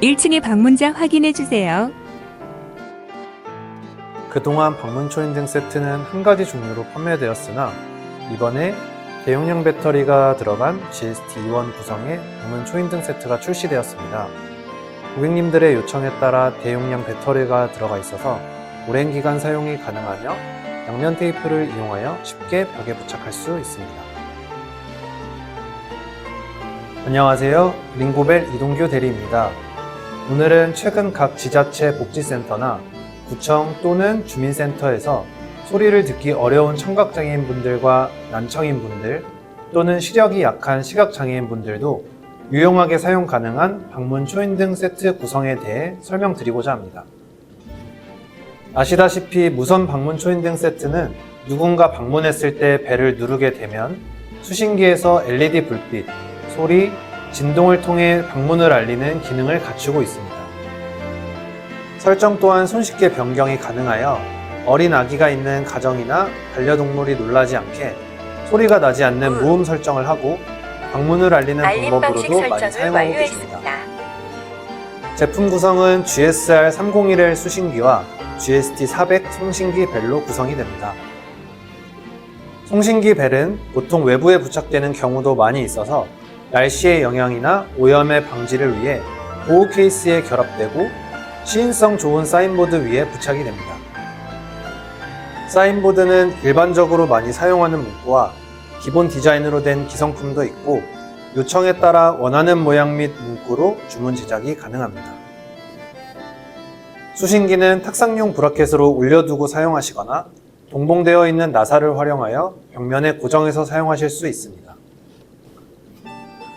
1층의 방문자 확인해 주세요. 그동안 방문 초인등 세트는 한 가지 종류로 판매되었으나 이번에 대용량 배터리가 들어간 GST 2원 구성의 방문 초인등 세트가 출시되었습니다. 고객님들의 요청에 따라 대용량 배터리가 들어가 있어서 오랜 기간 사용이 가능하며 양면 테이프를 이용하여 쉽게 벽에 부착할 수 있습니다. 안녕하세요. 링고벨 이동규 대리입니다. 오늘은 최근 각 지자체 복지센터나 구청 또는 주민센터에서 소리를 듣기 어려운 청각장애인 분들과 난청인 분들 또는 시력이 약한 시각장애인 분들도 유용하게 사용 가능한 방문 초인등 세트 구성에 대해 설명드리고자 합니다. 아시다시피 무선 방문 초인등 세트는 누군가 방문했을 때 벨을 누르게 되면 수신기에서 LED 불빛, 소리, 진동을 통해 방문을 알리는 기능을 갖추고 있습니다. 설정 또한 손쉽게 변경이 가능하여 어린 아기가 있는 가정이나 반려동물이 놀라지 않게 소리가 나지 않는 무음 설정을 하고 방문을 알리는 방법으로도 많이 사용하고 계십니다. 제품 구성은 GSR 301L 수신기와 GST 400 송신기 벨로 구성이 됩니다. 송신기 벨은 보통 외부에 부착되는 경우도 많이 있어서 날씨의 영향이나 오염의 방지를 위해 보호 케이스에 결합되고 시인성 좋은 사인보드 위에 부착이 됩니다. 사인보드는 일반적으로 많이 사용하는 문구와 기본 디자인으로 된 기성품도 있고 요청에 따라 원하는 모양 및 문구로 주문 제작이 가능합니다. 수신기는 탁상용 브라켓으로 올려두고 사용하시거나 동봉되어 있는 나사를 활용하여 벽면에 고정해서 사용하실 수 있습니다.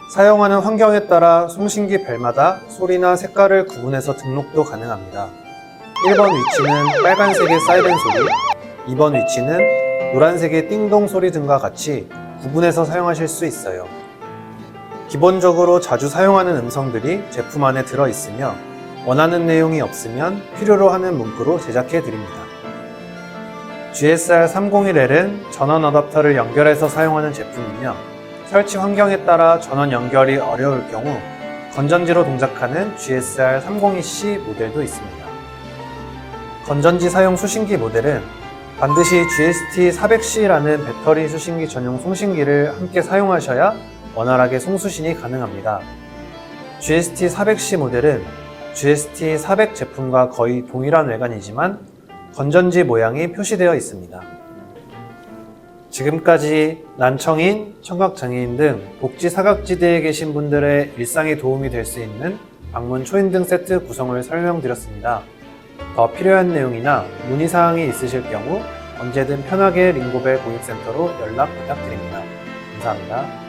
사용하는 환경에 따라 송신기 벨마다 소리나 색깔을 구분해서 등록도 가능합니다. 1번 위치는 빨간색의 사이렌 소리, 2번 위치는 노란색의 띵동 소리 등과 같이 구분해서 사용하실 수 있어요. 기본적으로 자주 사용하는 음성들이 제품 안에 들어 있으며 원하는 내용이 없으면 필요로 하는 문구로 제작해 드립니다. GSR 301L은 전원 어댑터를 연결해서 사용하는 제품이며 설치 환경에 따라 전원 연결이 어려울 경우 건전지로 동작하는 GSR 302C 모델도 있습니다. 건전지 사용 수신기 모델은 반드시 GST 400C라는 배터리 수신기 전용 송신기를 함께 사용하셔야 원활하게 송수신이 가능합니다. GST 400C 모델은 GST 400 제품과 거의 동일한 외관이지만 건전지 모양이 표시되어 있습니다. 지금까지 난청인, 청각장애인 등 복지 사각지대에 계신 분들의 일상에 도움이 될 수 있는 방문 초인 등 세트 구성을 설명드렸습니다. 더 필요한 내용이나 문의사항이 있으실 경우 언제든 편하게 링고벨 고객센터로 연락 부탁드립니다. 감사합니다.